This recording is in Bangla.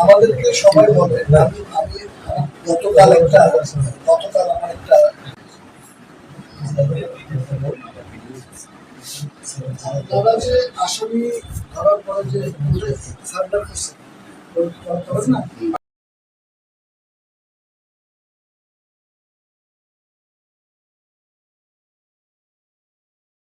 আমাদেরকে সবাই বলে আমি গতকাল একটা গতকাল আমার একটা তারা যে আসামি ধরার পরে যে সার্ভার করছে না